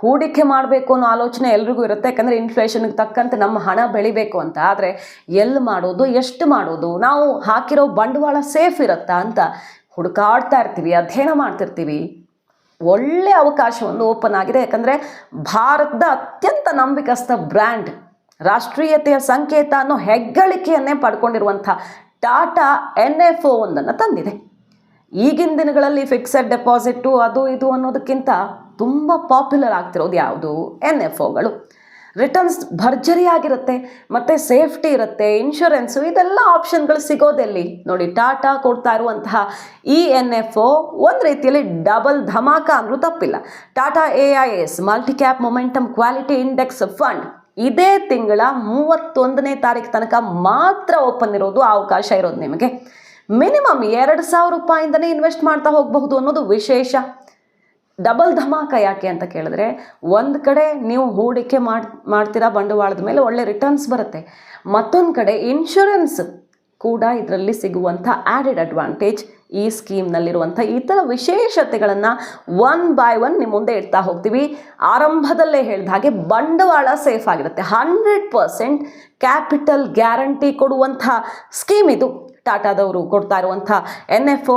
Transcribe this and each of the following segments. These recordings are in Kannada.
ಹೂಡಿಕೆ ಮಾಡಬೇಕು ಅನ್ನೋ ಆಲೋಚನೆ ಎಲ್ರಿಗೂ ಇರುತ್ತೆ. ಯಾಕಂದರೆ ಇನ್ಫ್ಲೇಷನ್ಗೆ ತಕ್ಕಂತೆ ನಮ್ಮ ಹಣ ಬೆಳಿಬೇಕು ಅಂತ. ಆದರೆ ಎಲ್ಲಿ ಮಾಡೋದು, ಎಷ್ಟು ಮಾಡೋದು? ನಾವು ಹಾಕಿರೋ ಬಂಡವಾಳ ಸೇಫ್ ಇರುತ್ತಾ ಅಂತ ಹುಡುಕಾಡ್ತಾ ಇರ್ತೀವಿ, ಅಧ್ಯಯನ ಮಾಡ್ತಿರ್ತೀವಿ. ಒಳ್ಳೆ ಅವಕಾಶ ಒಂದು ಓಪನ್ ಆಗಿದೆ. ಯಾಕಂದರೆ ಭಾರತದ ಅತ್ಯಂತ ನಂಬಿಕಸ್ಥ ಬ್ರ್ಯಾಂಡ್ ರಾಷ್ಟ್ರೀಯತೆಯ ಸಂಕೇತ ಅನ್ನೋ ಹೆಗ್ಗಳಿಕೆಯನ್ನೇ ಪಡ್ಕೊಂಡಿರುವಂಥ ಟಾಟಾ ಎನ್ ಎಫ್ ಒ ಒಂದನ್ನು ತಂದಿದೆ. ಈಗಿನ ದಿನಗಳಲ್ಲಿ ಫಿಕ್ಸೆಡ್ ಡೆಪಾಸಿಟು ಅದು ಇದು ಅನ್ನೋದಕ್ಕಿಂತ ತುಂಬ ಪಾಪ್ಯುಲರ್ ಆಗ್ತಿರೋದು ಯಾವುದು? ಎನ್ ಎಫ್ ಒಗಳು ರಿಟರ್ನ್ಸ್ ಭರ್ಜರಿಯಾಗಿರುತ್ತೆ, ಮತ್ತು ಸೇಫ್ಟಿ ಇರುತ್ತೆ ಇನ್ಶೂರೆನ್ಸು ಇದೆಲ್ಲ ಆಪ್ಷನ್ಗಳು ಸಿಗೋದೆಲ್ಲಿ ನೋಡಿ ಟಾಟಾ ಕೊಡ್ತಾ ಇರುವಂತಹ ಇ ಎನ್ ಎಫ್ ಒ ಒಂದು ರೀತಿಯಲ್ಲಿ ಡಬಲ್ ಧಮಾಕ ಅಂದರೂ ತಪ್ಪಿಲ್ಲ. Tata A I S multi cap momentum quality index fund ಇದೇ ತಿಂಗಳ ಮೂವತ್ತೊಂದನೇ ತಾರೀಕು ತನಕ ಮಾತ್ರ ಓಪನ್ ಇರೋದು, ಅವಕಾಶ ಇರೋದು ನಿಮಗೆ. ಮಿನಿಮಮ್ ಎರಡು ಸಾವಿರ ರೂಪಾಯಿಂದನೇ ಇನ್ವೆಸ್ಟ್ ಮಾಡ್ತಾ ಹೋಗಬಹುದು ಅನ್ನೋದು ವಿಶೇಷ. ಡಬಲ್ ಧಮಾಕ ಯಾಕೆ ಅಂತ ಕೇಳಿದ್ರೆ, ಒಂದು ಕಡೆ ನೀವು ಹೂಡಿಕೆ ಮಾಡಿ, ಮಾಡ್ತೀರಾ ಬಂಡವಾಳದ ಮೇಲೆ ಒಳ್ಳೆ ರಿಟರ್ನ್ಸ್ ಬರುತ್ತೆ. ಮತ್ತೊಂದು ಕಡೆ ಇನ್ಶೂರೆನ್ಸ್ ಕೂಡ ಇದರಲ್ಲಿ ಸಿಗುವಂಥ ಆ್ಯಡೆಡ್ ಅಡ್ವಾಂಟೇಜ್ ಈ ಸ್ಕೀಮ್ನಲ್ಲಿರುವಂಥ ಈ ಥರ ವಿಶೇಷತೆಗಳನ್ನು ಒನ್ ಬೈ ಒನ್ ನಿಮ್ಮ ಮುಂದೆ ಇಡ್ತಾ ಹೋಗ್ತೀವಿ. ಆರಂಭದಲ್ಲೇ ಹೇಳಿದ ಹಾಗೆ ಬಂಡವಾಳ ಸೇಫ್ ಆಗಿರುತ್ತೆ. ಹಂಡ್ರೆಡ್ ಪರ್ಸೆಂಟ್ ಕ್ಯಾಪಿಟಲ್ ಗ್ಯಾರಂಟಿ ಕೊಡುವಂಥ ಸ್ಕೀಮ್ ಇದು. ಟಾಟಾದವರು ಕೊಡ್ತಾ ಇರುವಂಥ ಎನ್ ಎಫ್ ಒ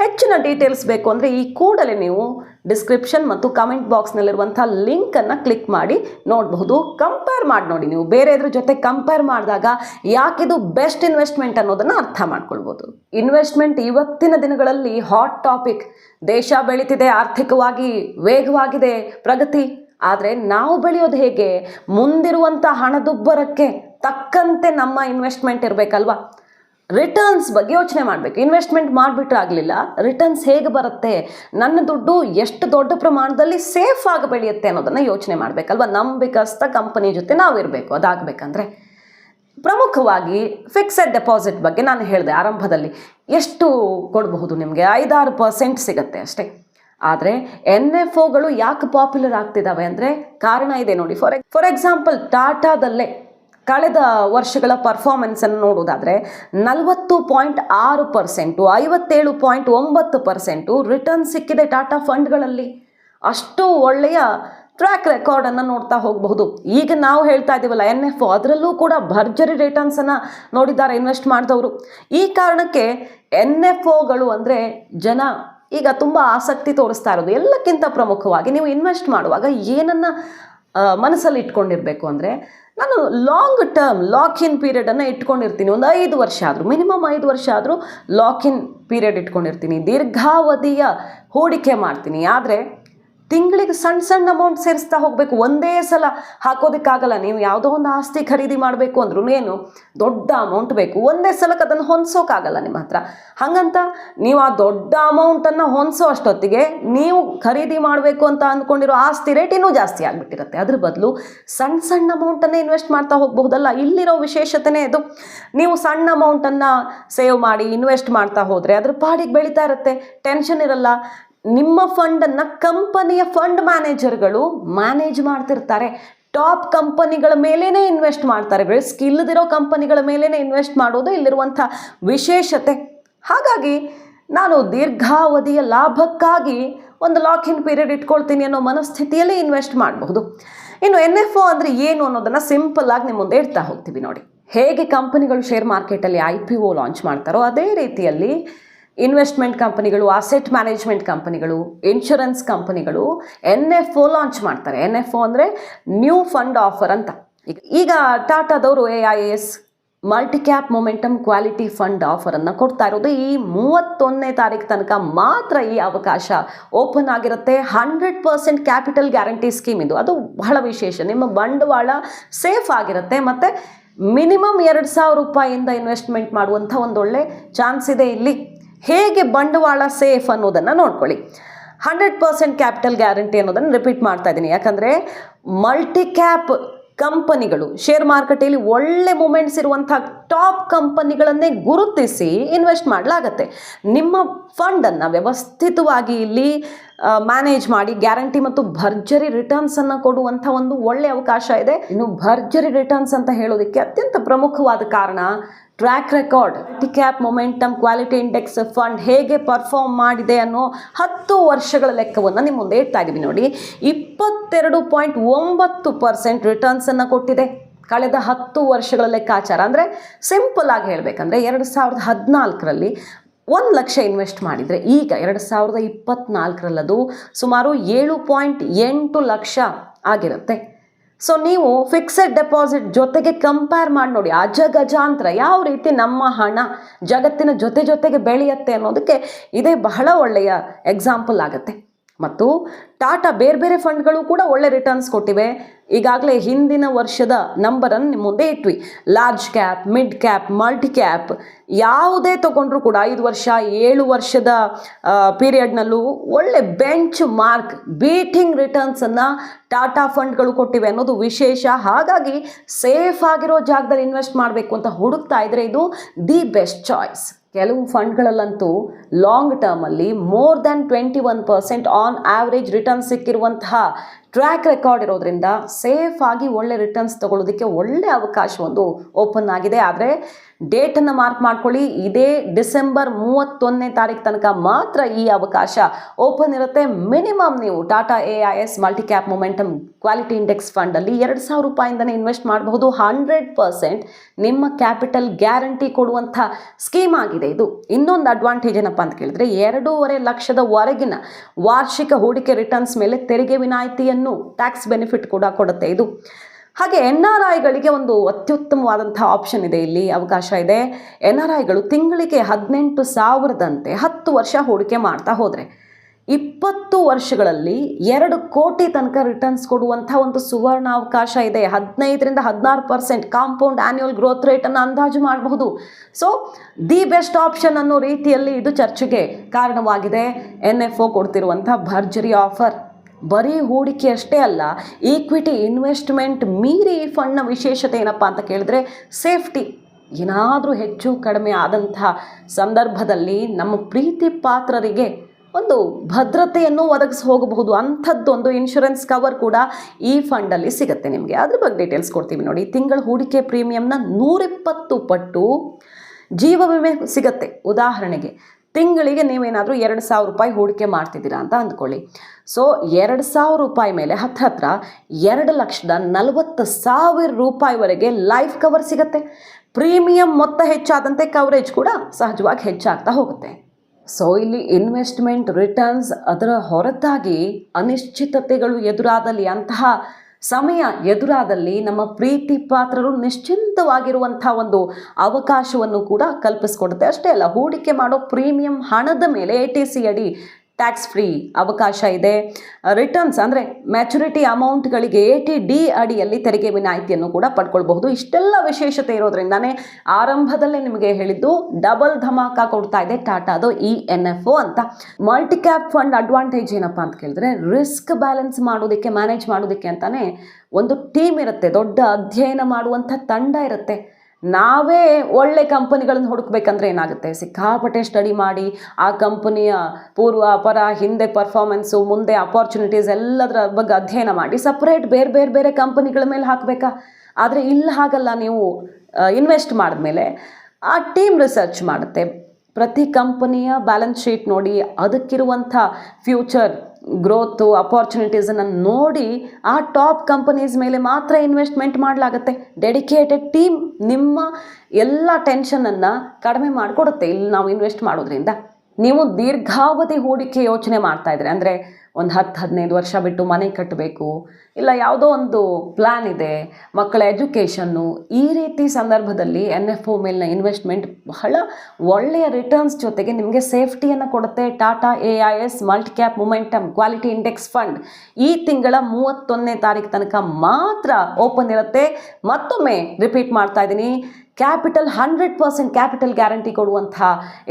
ಹೆಚ್ಚಿನ ಡೀಟೇಲ್ಸ್ ಬೇಕು ಅಂದರೆ ಈ ಕೂಡಲೇ ನೀವು ಡಿಸ್ಕ್ರಿಪ್ಷನ್ ಮತ್ತು ಕಮೆಂಟ್ ಬಾಕ್ಸ್ನಲ್ಲಿರುವಂಥ ಲಿಂಕನ್ನು ಕ್ಲಿಕ್ ಮಾಡಿ ನೋಡಬಹುದು. ಕಂಪೇರ್ ಮಾಡಿ ನೋಡಿ ನೀವು. ಬೇರೆ ಇದ್ರ ಜೊತೆ ಕಂಪೇರ್ ಮಾಡಿದಾಗ ಯಾಕಿದು ಬೆಸ್ಟ್ ಇನ್ವೆಸ್ಟ್ಮೆಂಟ್ ಅನ್ನೋದನ್ನು ಅರ್ಥ ಮಾಡ್ಕೊಳ್ಬೋದು. ಇನ್ವೆಸ್ಟ್ಮೆಂಟ್ ಇವತ್ತಿನ ದಿನಗಳಲ್ಲಿ ಹಾಟ್ ಟಾಪಿಕ್ ದೇಶ ಬೆಳೀತಿದೆ, ಆರ್ಥಿಕವಾಗಿ ವೇಗವಾಗಿದೆ, ಪ್ರಗತಿ. ಆದರೆ ನಾವು ಬೆಳೆಯೋದು ಹೇಗೆ? ಮುಂದಿರುವಂಥ ಹಣದುಬ್ಬರಕ್ಕೆ ತಕ್ಕಂತೆ ನಮ್ಮ ಇನ್ವೆಸ್ಟ್ಮೆಂಟ್ ಇರಬೇಕಲ್ವಾ? ರಿಟರ್ನ್ಸ್ ಬಗ್ಗೆ ಯೋಚನೆ ಮಾಡಬೇಕು. ಇನ್ವೆಸ್ಟ್ಮೆಂಟ್ ಮಾಡಿಬಿಟ್ರೆ ಆಗಲಿಲ್ಲ. ರಿಟರ್ನ್ಸ್ ಹೇಗೆ ಬರುತ್ತೆ? ನನ್ನ ದುಡ್ಡು ಎಷ್ಟು ದೊಡ್ಡ ಪ್ರಮಾಣದಲ್ಲಿ ಸೇಫ್ ಆಗಿ ಬೆಳೆಯುತ್ತೆ ಅನ್ನೋದನ್ನು ಯೋಚನೆ ಮಾಡಬೇಕಲ್ವ? ನಂಬಿಕಸ್ಥ ಕಂಪನಿ ಜೊತೆ ನಾವು ಇರಬೇಕು. ಅದಾಗಬೇಕಂದ್ರೆ ಪ್ರಮುಖವಾಗಿ ಫಿಕ್ಸೆಡ್ ಡೆಪಾಸಿಟ್ ಬಗ್ಗೆ ನಾನು ಹೇಳಿದೆ ಆರಂಭದಲ್ಲಿ. ಎಷ್ಟು ಕೊಡಬಹುದು ನಿಮಗೆ? ಐದಾರು ಪರ್ಸೆಂಟ್ ಸಿಗುತ್ತೆ ಅಷ್ಟೇ. ಆದರೆ ಎನ್ ಎಫ್ ಒಗಳು ಯಾಕೆ ಪಾಪ್ಯುಲರ್ ಆಗ್ತಿದ್ದಾವೆ ಅಂದರೆ ಕಾರಣ ಇದೆ ನೋಡಿ. ಫಾರ್ ಫಾರ್ ಎಕ್ಸಾಂಪಲ್ ಟಾಟಾದಲ್ಲೇ ಕಳೆದ ವರ್ಷಗಳ ಪರ್ಫಾರ್ಮೆನ್ಸನ್ನು ನೋಡೋದಾದರೆ ನಲವತ್ತು ಪಾಯಿಂಟ್ ಆರು ಪರ್ಸೆಂಟು, ಐವತ್ತೇಳು ಪಾಯಿಂಟ್ ಒಂಬತ್ತು ಪರ್ಸೆಂಟು ರಿಟರ್ನ್ ಸಿಕ್ಕಿದೆ ಟಾಟಾ ಫಂಡ್ಗಳಲ್ಲಿ ಅಷ್ಟು ಒಳ್ಳೆಯ ಟ್ರ್ಯಾಕ್ ರೆಕಾರ್ಡನ್ನು ನೋಡ್ತಾ ಹೋಗಬಹುದು. ಈಗ ನಾವು ಹೇಳ್ತಾ ಇದ್ದೀವಲ್ಲ ಎನ್ ಎಫ್ ಅದರಲ್ಲೂ ಕೂಡ ಭರ್ಜರಿ ರಿಟರ್ನ್ಸನ್ನು ನೋಡಿದ್ದಾರೆ ಇನ್ವೆಸ್ಟ್ ಮಾಡಿದವರು. ಈ ಕಾರಣಕ್ಕೆ ಎನ್ ಎಫ್ ಒಗಳು ಅಂದರೆ ಜನ ಈಗ ತುಂಬ ಆಸಕ್ತಿ ತೋರಿಸ್ತಾ ಇರೋದು. ಎಲ್ಲಕ್ಕಿಂತ ಪ್ರಮುಖವಾಗಿ ನೀವು ಇನ್ವೆಸ್ಟ್ ಮಾಡುವಾಗ ಏನನ್ನು ಮನಸ್ಸಲ್ಲಿ ಇಟ್ಕೊಂಡಿರಬೇಕು ಅಂದರೆ ನಾನು ಲಾಂಗ್ ಟರ್ಮ್ ಲಾಕ್ ಇನ್ ಪೀರಿಯಡನ್ನು ಇಟ್ಕೊಂಡಿರ್ತೀನಿ. ಒಂದು ಐದು ವರ್ಷ ಆದರೂ ಮಿನಿಮಮ್ ಐದು ವರ್ಷ ಆದರೂ ಲಾಕ್ ಇನ್ ಪೀರಿಯಡ್ ಇಟ್ಕೊಂಡಿರ್ತೀನಿ. ದೀರ್ಘಾವಧಿಯ ಹೂಡಿಕೆ ಮಾಡ್ತೀನಿ. ಆದರೆ ತಿಂಗಳಿಗೆ ಸಣ್ಣ ಸಣ್ಣ ಅಮೌಂಟ್ ಸೇರಿಸ್ತಾ ಹೋಗಬೇಕು. ಒಂದೇ ಸಲ ಹಾಕೋದಕ್ಕಾಗಲ್ಲ. ನೀವು ಯಾವುದೋ ಒಂದು ಆಸ್ತಿ ಖರೀದಿ ಮಾಡಬೇಕು ಅಂದ್ರೂ ಏನು ದೊಡ್ಡ ಅಮೌಂಟ್ ಬೇಕು. ಒಂದೇ ಸಲಕ್ಕೆ ಅದನ್ನು ಹೊಂದಿಸೋಕ್ಕಾಗಲ್ಲ ನಿಮ್ಮ ಹತ್ರ. ಹಾಗಂತ ನೀವು ಆ ದೊಡ್ಡ ಅಮೌಂಟನ್ನು ಹೊಂದಿಸೋ ಅಷ್ಟೊತ್ತಿಗೆ ನೀವು ಖರೀದಿ ಮಾಡಬೇಕು ಅಂತ ಅಂದ್ಕೊಂಡಿರೋ ಆಸ್ತಿ ರೇಟ್ ಇನ್ನೂ ಜಾಸ್ತಿ ಆಗಿಬಿಟ್ಟಿರುತ್ತೆ. ಅದ್ರ ಬದಲು ಸಣ್ಣ ಸಣ್ಣ ಅಮೌಂಟನ್ನೇ ಇನ್ವೆಸ್ಟ್ ಮಾಡ್ತಾ ಹೋಗಬಹುದಲ್ಲ. ಇಲ್ಲಿರೋ ವಿಶೇಷತೆನೇ ಇದು. ನೀವು ಸಣ್ಣ ಅಮೌಂಟನ್ನು ಸೇವ್ ಮಾಡಿ ಇನ್ವೆಸ್ಟ್ ಮಾಡ್ತಾ ಹೋದರೆ ಅದ್ರ ಪಾಡಿಗೆ ಬೆಳೀತಾ ಇರುತ್ತೆ. ಟೆನ್ಷನ್ ಇರಲ್ಲ. ನಿಮ್ಮ ಫಂಡನ್ನು ಕಂಪನಿಯ ಫಂಡ್ ಮ್ಯಾನೇಜರ್ಗಳು ಮ್ಯಾನೇಜ್ ಮಾಡ್ತಿರ್ತಾರೆ. ಟಾಪ್ ಕಂಪನಿಗಳ ಮೇಲೇ ಇನ್ವೆಸ್ಟ್ ಮಾಡ್ತಾರೆ. ರಿಸ್ಕ್ ಇಲ್ಲದಿರೋ ಕಂಪನಿಗಳ ಮೇಲೇ ಇನ್ವೆಸ್ಟ್ ಮಾಡೋದು ಇಲ್ಲಿರುವಂಥ ವಿಶೇಷತೆ. ಹಾಗಾಗಿ ನಾನು ದೀರ್ಘಾವಧಿಯ ಲಾಭಕ್ಕಾಗಿ ಒಂದು ಲಾಕ್ ಇನ್ ಪೀರಿಯಡ್ ಇಟ್ಕೊಳ್ತೀನಿ ಅನ್ನೋ ಮನಸ್ಥಿತಿಯಲ್ಲಿ ಇನ್ವೆಸ್ಟ್ ಮಾಡಬಹುದು. ಇನ್ನು ಎನ್ ಎಫ್ ಒ ಅಂದರೆ ಏನು ಅನ್ನೋದನ್ನು ಸಿಂಪಲ್ ಆಗಿ ನಿಮ್ಮ ಮುಂದೆ ಇಡ್ತಾ ಹೋಗ್ತೀವಿ ನೋಡಿ. ಹೇಗೆ ಕಂಪನಿಗಳು ಶೇರ್ ಮಾರ್ಕೆಟಲ್ಲಿ ಐ ಪಿ ಒ ಲಾಂಚ್ ಮಾಡ್ತಾರೋ ಅದೇ ರೀತಿಯಲ್ಲಿ ಇನ್ವೆಸ್ಟ್ಮೆಂಟ್ ಕಂಪನಿಗಳು ಅಸೆಟ್ ಮ್ಯಾನೇಜ್ಮೆಂಟ್ ಕಂಪನಿಗಳು ಇನ್ಶೂರೆನ್ಸ್ ಕಂಪನಿಗಳು ಎನ್ ಎಫ್ ಒ ಲಾಂಚ್ ಮಾಡ್ತಾರೆ. ಎನ್ ಎಫ್ ಒ ಅಂದರೆ ನ್ಯೂ ಫಂಡ್ ಆಫರ್ ಅಂತ. ಈಗ ಈಗ ಟಾಟಾದವರು A I S multi cap momentum quality fund ಆಫರನ್ನು ಕೊಡ್ತಾ ಇರೋದು ಈ ಮೂವತ್ತೊಂದನೇ ತಾರೀಕು ತನಕ ಮಾತ್ರ ಈ ಅವಕಾಶ ಓಪನ್ ಆಗಿರುತ್ತೆ. Hundred percent capital guarantee scheme ಇದು. ಅದು ಬಹಳ ವಿಶೇಷ. ನಿಮ್ಮ ಬಂಡವಾಳ ಸೇಫ್ ಆಗಿರುತ್ತೆ ಮತ್ತು ಮಿನಿಮಮ್ ಎರಡು ಸಾವಿರ ರೂಪಾಯಿಯಿಂದ ಇನ್ವೆಸ್ಟ್ಮೆಂಟ್ ಮಾಡುವಂಥ ಒಂದೊಳ್ಳೆ ಚಾನ್ಸ್ ಇದೆ ಇಲ್ಲಿ. ಹೇಗೆ ಬಂಡವಾಳ ಸೇಫ್ ಅನ್ನೋದನ್ನು ನೋಡ್ಕೊಳ್ಳಿ. ಹಂಡ್ರೆಡ್ ಪರ್ಸೆಂಟ್ ಕ್ಯಾಪಿಟಲ್ ಗ್ಯಾರಂಟಿ ಅನ್ನೋದನ್ನು ರಿಪೀಟ್ ಮಾಡ್ತಾ ಇದ್ದೀನಿ ಯಾಕಂದರೆ ಮಲ್ಟಿ ಕ್ಯಾಪ್ ಕಂಪನಿಗಳು, ಶೇರ್ ಮಾರುಕಟ್ಟೆಯಲ್ಲಿ ಒಳ್ಳೆ ಮೂಮೆಂಟ್ಸ್ ಇರುವಂಥ ಟಾಪ್ ಕಂಪನಿಗಳನ್ನೇ ಗುರುತಿಸಿ ಇನ್ವೆಸ್ಟ್ ಮಾಡಲಾಗತ್ತೆ. ನಿಮ್ಮ ಫಂಡನ್ನು ವ್ಯವಸ್ಥಿತವಾಗಿ ಇಲ್ಲಿ ಮ್ಯಾನೇಜ್ ಮಾಡಿ ಗ್ಯಾರಂಟಿ ಮತ್ತು ಭರ್ಜರಿ ರಿಟರ್ನ್ಸನ್ನು ಕೊಡುವಂಥ ಒಂದು ಒಳ್ಳೆಯ ಅವಕಾಶ ಇದೆ. ಇನ್ನು ಭರ್ಜರಿ ರಿಟರ್ನ್ಸ್ ಅಂತ ಹೇಳೋದಕ್ಕೆ ಅತ್ಯಂತ ಪ್ರಮುಖವಾದ ಕಾರಣ ಟ್ರ್ಯಾಕ್ ರೆಕಾರ್ಡ್ ಟಿಕ್ಯಾಪ್ ಮೊಮೆಂಟಮ್ ಕ್ವಾಲಿಟಿ ಇಂಡೆಕ್ಸ್ ಫಂಡ್ ಹೇಗೆ ಪರ್ಫಾರ್ಮ್ ಮಾಡಿದೆ ಅನ್ನೋ ಹತ್ತು ವರ್ಷಗಳ ಲೆಕ್ಕವನ್ನು ನಿಮ್ಮ ಮುಂದೆ ಇದ್ದೀವಿ ನೋಡಿ. ಇಪ್ಪತ್ತೆರಡು ಪಾಯಿಂಟ್ ಒಂಬತ್ತು ಪರ್ಸೆಂಟ್ ರಿಟರ್ನ್ಸನ್ನು ಕೊಟ್ಟಿದೆ. ಕಳೆದ ಹತ್ತು ವರ್ಷಗಳ ಲೆಕ್ಕಾಚಾರ ಅಂದರೆ ಸಿಂಪಲ್ ಆಗಿ ಹೇಳಬೇಕಂದ್ರೆ ಎರಡು ಸಾವಿರದ ಹದಿನಾಲ್ಕರಲ್ಲಿ ಒಂದು ಲಕ್ಷ ಇನ್ವೆಸ್ಟ್ ಮಾಡಿದರೆ ಈಗ ಎರಡು ಸಾವಿರದ ಇಪ್ಪತ್ನಾಲ್ಕರಲ್ಲದು ಸುಮಾರು ಏಳು ಪಾಯಿಂಟ್ ಎಂಟು ಲಕ್ಷ ಆಗಿರುತ್ತೆ. ಸೊ ನೀವು ಫಿಕ್ಸೆಡ್ ಡೆಪಾಸಿಟ್ ಜೊತೆಗೆ ಕಂಪೇರ್ ಮಾಡಿ ನೋಡಿ ಅಜಗಜಾಂತರ ಯಾವ ರೀತಿ ನಮ್ಮ ಹಣ ಜಗತ್ತಿನ ಜೊತೆ ಜೊತೆಗೆ ಬೆಳೆಯುತ್ತೆ ಅನ್ನೋದಕ್ಕೆ ಇದೇ ಬಹಳ ಒಳ್ಳೆಯ ಎಕ್ಸಾಂಪಲ್ ಆಗುತ್ತೆ. ಮತ್ತು ಟಾಟಾ ಬೇರೆ ಬೇರೆ ಫಂಡ್ಗಳು ಕೂಡ ಒಳ್ಳೆ ರಿಟರ್ನ್ಸ್ ಕೊಟ್ಟಿವೆ. ಈಗಾಗಲೇ ಹಿಂದಿನ ವರ್ಷದ ನಂಬರನ್ನು ನಿಮ್ಮ ಮುಂದೆ ಇಟ್ವಿ. Large cap mid cap multi cap ಯಾವುದೇ ತಗೊಂಡ್ರೂ ಕೂಡ ಐದು ವರ್ಷ, ಏಳು ವರ್ಷದ ಪೀರಿಯಡ್ನಲ್ಲೂ ಒಳ್ಳೆ ಬೆಂಚ್ ಮಾರ್ಕ್ ಬೀಟಿಂಗ್ ರಿಟರ್ನ್ಸನ್ನು ಟಾಟಾ ಫಂಡ್ಗಳು ಕೊಟ್ಟಿವೆ ಅನ್ನೋದು ವಿಶೇಷ. ಹಾಗಾಗಿ ಸೇಫ್ ಆಗಿರೋ ಜಾಗದಲ್ಲಿ ಇನ್ವೆಸ್ಟ್ ಮಾಡಬೇಕು ಅಂತ ಹುಡುಕ್ತಾ ಇದ್ರೆ ಇದು ದಿ ಬೆಸ್ಟ್ ಚಾಯ್ಸ್ ಕೆಲವು ಫಂಡ್ಗಳಲ್ಲಂತೂ long ಟರ್ಮಲ್ಲಿ more than twenty one percent on average return ಸಿಕ್ಕಿರುವಂತಹ track record ಇರೋದ್ರಿಂದ ಸೇಫ್ ಆಗಿ ಒಳ್ಳೆ ರಿಟರ್ನ್ಸ್ ತಗೊಳ್ಳೋದಕ್ಕೆ ಒಳ್ಳೆ ಅವಕಾಶ ಒಂದು ಓಪನ್ ಆಗಿದೆ. ಆದರೆ ಡೇಟನ್ನು ಮಾರ್ಕ್ ಮಾಡ್ಕೊಳ್ಳಿ. ಇದೇ ಡಿಸೆಂಬರ್ ಮೂವತ್ತೊಂದನೇ ತಾರೀಕು ತನಕ ಮಾತ್ರ ಈ ಅವಕಾಶ ಓಪನ್ ಇರುತ್ತೆ. ಮಿನಿಮಮ್ ನೀವು Tata A I S multi cap momentum quality index ಫಂಡಲ್ಲಿ ಎರಡು ಸಾವಿರ ರೂಪಾಯಿಂದನೇ ಇನ್ವೆಸ್ಟ್ ಮಾಡಬಹುದು. ಹಂಡ್ರೆಡ್ ಪರ್ಸೆಂಟ್ ನಿಮ್ಮ ಕ್ಯಾಪಿಟಲ್ ಗ್ಯಾರಂಟಿ ಕೊಡುವಂಥ ಸ್ಕೀಮ್ ಆಗಿದೆ ಇದು. ಇನ್ನೊಂದು ಅಡ್ವಾಂಟೇಜ್ ಏನಪ್ಪ ಅಂತ ಕೇಳಿದ್ರೆ ಎರಡೂವರೆ ಲಕ್ಷದವರೆಗಿನ ವಾರ್ಷಿಕ ಹೂಡಿಕೆ ರಿಟರ್ನ್ಸ್ ಮೇಲೆ ತೆರಿಗೆ ವಿನಾಯಿತಿಯನ್ನು ಟ್ಯಾಕ್ಸ್ ಬೆನಿಫಿಟ್ ಕೂಡ ಕೊಡುತ್ತೆ ಇದು. ಹಾಗೆ ಎನ್ ಆರ್ ಐಗಳಿಗೆ ಒಂದು ಅತ್ಯುತ್ತಮವಾದಂಥ ಆಪ್ಷನ್ ಇದೆ ಇಲ್ಲಿ, ಅವಕಾಶ ಇದೆ. ಎನ್ ಆರ್ ಐಗಳು ತಿಂಗಳಿಗೆ ಹದಿನೆಂಟು ಸಾವಿರದಂತೆ ಹತ್ತು ವರ್ಷ ಹೂಡಿಕೆ ಮಾಡ್ತಾ ಹೋದರೆ, ಇಪ್ಪತ್ತು ವರ್ಷಗಳಲ್ಲಿ ಎರಡು ಕೋಟಿ ತನಕ ರಿಟರ್ನ್ಸ್ ಕೊಡುವಂಥ ಒಂದು ಸುವರ್ಣ ಅವಕಾಶ ಇದೆ. ಹದಿನೈದರಿಂದ ಹದಿನಾರು ಪರ್ಸೆಂಟ್ ಕಾಂಪೌಂಡ್ ಆನ್ಯುವಲ್ ಗ್ರೋತ್ ರೇಟನ್ನು ಅಂದಾಜು ಮಾಡಬಹುದು. ಸೊ ದಿ ಬೆಸ್ಟ್ ಆಪ್ಷನ್ ಅನ್ನೋ ರೀತಿಯಲ್ಲಿ ಇದು ಚರ್ಚೆಗೆ ಕಾರಣವಾಗಿದೆ. ಎನ್ ಎಫ್ ಒ ಕೊಡ್ತಿರುವಂಥ ಭರ್ಜರಿ ಆಫರ್ ಬರೀ ಹೂಡಿಕೆ ಅಷ್ಟೇ ಅಲ್ಲ ಈಕ್ವಿಟಿ ಇನ್ವೆಸ್ಟ್ಮೆಂಟ್ ಮೀರಿ ಈ ಫಂಡ್ನ ವಿಶೇಷತೆ ಏನಪ್ಪ ಅಂತ ಕೇಳಿದ್ರೆ ಸೇಫ್ಟಿ ಏನಾದರೂ ಹೆಚ್ಚು ಕಡಿಮೆ ಆದಂತಹ ಸಂದರ್ಭದಲ್ಲಿ ನಮ್ಮ ಪ್ರೀತಿ ಪಾತ್ರರಿಗೆ ಒಂದು ಭದ್ರತೆಯನ್ನು ಒದಗಿಸಿ ಹೋಗಬಹುದು. ಅಂಥದ್ದೊಂದು ಇನ್ಶೂರೆನ್ಸ್ ಕವರ್ ಕೂಡ ಈ ಫಂಡಲ್ಲಿ ಸಿಗುತ್ತೆ ನಿಮಗೆ. ಅದ್ರ ಬಗ್ಗೆ ಡೀಟೇಲ್ಸ್ ಕೊಡ್ತೀವಿ ನೋಡಿ. ತಿಂಗಳ ಹೂಡಿಕೆ ಪ್ರೀಮಿಯಂನ ನೂರಿಪ್ಪತ್ತು ಪಟ್ಟು ಜೀವ ವಿಮೆ ಸಿಗತ್ತೆ. ಉದಾಹರಣೆಗೆ ತಿಂಗಳಿಗೆ ನೀವೇನಾದರೂ ಎರಡು ಸಾವಿರ ರೂಪಾಯಿ ಹೂಡಿಕೆ ಮಾಡ್ತಿದ್ದೀರಾ ಅಂತ ಅಂದ್ಕೊಳ್ಳಿ. ಸೊ ಎರಡು ಸಾವಿರ ರೂಪಾಯಿ ಮೇಲೆ ಹತ್ರ ಹತ್ರ ಎರಡು ಲಕ್ಷದ ನಲವತ್ತು ಸಾವಿರ ರೂಪಾಯಿವರೆಗೆ ಲೈಫ್ ಕವರ್ ಸಿಗುತ್ತೆ. ಪ್ರೀಮಿಯಂ ಮೊತ್ತ ಹೆಚ್ಚಾದಂತೆ ಕವರೇಜ್ ಕೂಡ ಸಹಜವಾಗಿ ಹೆಚ್ಚಾಗ್ತಾ ಹೋಗುತ್ತೆ. ಸೊ ಇಲ್ಲಿ ಇನ್ವೆಸ್ಟ್ಮೆಂಟ್ ರಿಟರ್ನ್ಸ್ ಅದರ ಹೊರತಾಗಿ ಅನಿಶ್ಚಿತತೆಗಳು ಎದುರಾದಲ್ಲಿ ಅಂತಹ ಸಮಯ ಎದುರಾದಲ್ಲಿ ನಮ್ಮ ಪ್ರೀತಿ ಪಾತ್ರರು ನಿಶ್ಚಿಂತವಾಗಿರುವಂಥ ಒಂದು ಅವಕಾಶವನ್ನು ಕೂಡ ಕಲ್ಪಿಸ್ಕೊಡುತ್ತೆ. ಅಷ್ಟೇ ಅಲ್ಲ, ಹೂಡಿಕೆ ಮಾಡೋ ಪ್ರೀಮಿಯಂ ಹಣದ ಮೇಲೆ ಎ ಟಿ ಸಿ ಅಡಿ ಟ್ಯಾಕ್ಸ್ ಫ್ರೀ ಅವಕಾಶ ಇದೆ. ರಿಟರ್ನ್ಸ್ ಅಂದರೆ ಮ್ಯಾಚುರಿಟಿ ಅಮೌಂಟ್ಗಳಿಗೆ ಎ ಟಿ ಡಿ ಅಡಿಯಲ್ಲಿ ತೆರಿಗೆ ವಿನಾಯಿತಿಯನ್ನು ಕೂಡ ಪಡ್ಕೊಳ್ಬಹುದು. ಇಷ್ಟೆಲ್ಲ ವಿಶೇಷತೆ ಇರೋದ್ರಿಂದಾನೇ ಆರಂಭದಲ್ಲೇ ನಿಮಗೆ ಹೇಳಿದ್ದು ಡಬಲ್ ಧಮಾಕ ಕೊಡ್ತಾ ಇದೆ ಟಾಟಾದು ಇ ಎನ್ ಎಫ್ ಒ ಅಂತ. ಮಲ್ಟಿ ಕ್ಯಾಪ್ ಫಂಡ್ ಅಡ್ವಾಂಟೇಜ್ ಏನಪ್ಪ ಅಂತ ಕೇಳಿದ್ರೆ ರಿಸ್ಕ್ ಬ್ಯಾಲೆನ್ಸ್ ಮಾಡೋದಕ್ಕೆ ಮ್ಯಾನೇಜ್ ಮಾಡೋದಕ್ಕೆ ಅಂತಾನೆ ಒಂದು ಟೀಮ್ ಇರುತ್ತೆ, ದೊಡ್ಡ ಅಧ್ಯಯನ ಮಾಡುವಂಥ ತಂಡ ಇರುತ್ತೆ. ನಾವೇ ಒಳ್ಳೆ ಕಂಪನಿಗಳನ್ನು ಹುಡುಕ್ಬೇಕಂದ್ರೆ ಏನಾಗುತ್ತೆ? ಸಿಕ್ಕಾಪಟ್ಟೆ ಸ್ಟಡಿ ಮಾಡಿ ಆ ಕಂಪನಿಯ ಪೂರ್ವ, ಅಪರ, ಹಿಂದೆ ಪರ್ಫಾರ್ಮೆನ್ಸು ಮುಂದೆ ಅಪಾರ್ಚುನಿಟೀಸ್ ಎಲ್ಲದರ ಬಗ್ಗೆ ಅಧ್ಯಯನ ಮಾಡಿ ಸಪ್ರೇಟ್ ಬೇರೆ ಬೇರೆ ಬೇರೆ ಕಂಪನಿಗಳ ಮೇಲೆ ಹಾಕಬೇಕಾ? ಆದರೆ ಇಲ್ಲಿ ಹಾಗಲ್ಲ ನೀವು ಇನ್ವೆಸ್ಟ್ ಮಾಡಿದ್ಮೇಲೆ ಆ ಟೀಮ್ ರಿಸರ್ಚ್ ಮಾಡುತ್ತೆ. ಪ್ರತಿ ಕಂಪನಿಯ ಬ್ಯಾಲೆನ್ಸ್ ಶೀಟ್ ನೋಡಿ ಅದಕ್ಕಿರುವಂಥ ಫ್ಯೂಚರ್ ಗ್ರೋತು ಅಪಾರ್ಚುನಿಟೀಸನ್ನು ನೋಡಿ ಆ ಟಾಪ್ ಕಂಪನೀಸ್ ಮೇಲೆ ಮಾತ್ರ ಇನ್ವೆಸ್ಟ್ಮೆಂಟ್ ಮಾಡಲಾಗುತ್ತೆ. ಡೆಡಿಕೇಟೆಡ್ ಟೀಮ್ ನಿಮ್ಮ ಎಲ್ಲ ಟೆನ್ಷನನ್ನು ಕಡಿಮೆ ಮಾಡಿಕೊಡುತ್ತೆ. ಇಲ್ಲಿ ನಾವು ಇನ್ವೆಸ್ಟ್ ಮಾಡೋದ್ರಿಂದ. ನೀವು ದೀರ್ಘಾವಧಿ ಹೂಡಿಕೆ ಯೋಚನೆ ಮಾಡ್ತಾ ಇದ್ರೆ, ಅಂದರೆ ಒಂದು ಹತ್ತು ಹದಿನೈದು ವರ್ಷ ಬಿಟ್ಟು ಮನೆ ಕಟ್ಟಬೇಕು ಇಲ್ಲ, ಯಾವುದೋ ಒಂದು ಪ್ಲ್ಯಾನ್ ಇದೆ. ಮಕ್ಕಳ ಎಜುಕೇಷನ್ನು ಈ ರೀತಿ ಸಂದರ್ಭದಲ್ಲಿ ಎನ್ ಎಫ್ ಒ ಮೇಲಿನ ಇನ್ವೆಸ್ಟ್ಮೆಂಟ್ ಬಹಳ ಒಳ್ಳೆಯ ರಿಟರ್ನ್ಸ್ ಜೊತೆಗೆ ನಿಮಗೆ ಸೇಫ್ಟಿಯನ್ನು ಕೊಡುತ್ತೆ. Tata A I S multi cap momentum quality index fund ಈ ತಿಂಗಳ ಮೂವತ್ತೊಂದನೇ ತಾರೀಕು ತನಕ ಮಾತ್ರ ಓಪನ್ ಇರುತ್ತೆ. ಮತ್ತೊಮ್ಮೆ ರಿಪೀಟ್ ಮಾಡ್ತಾ ಇದ್ದೀನಿ. Capital hundred percent capital guarantee ಕೊಡುವಂಥ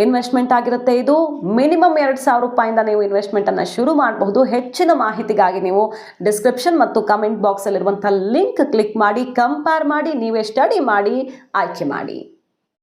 ಇನ್ವೆಸ್ಟ್ಮೆಂಟ್ ಆಗಿರುತ್ತೆ. ಇದು ಮಿನಿಮಮ್ ಎರಡು ಸಾವಿರ ರೂಪಾಯಿಂದ ನೀವು ಇನ್ವೆಸ್ಟ್ಮೆಂಟನ್ನು ಶುರು ಮಾಡಬಹುದು. ಹೆಚ್ಚಿನ ಮಾಹಿತಿಗಾಗಿ ನೀವು ಡಿಸ್ಕ್ರಿಪ್ಷನ್ ಮತ್ತು ಕಮೆಂಟ್ ಬಾಕ್ಸಲ್ಲಿರುವಂಥ ಲಿಂಕ್ ಕ್ಲಿಕ್ ಮಾಡಿ, ಕಂಪೇರ್ ಮಾಡಿ, ನೀವೇ ಸ್ಟಡಿ ಮಾಡಿ, ಆಯ್ಕೆ ಮಾಡಿ.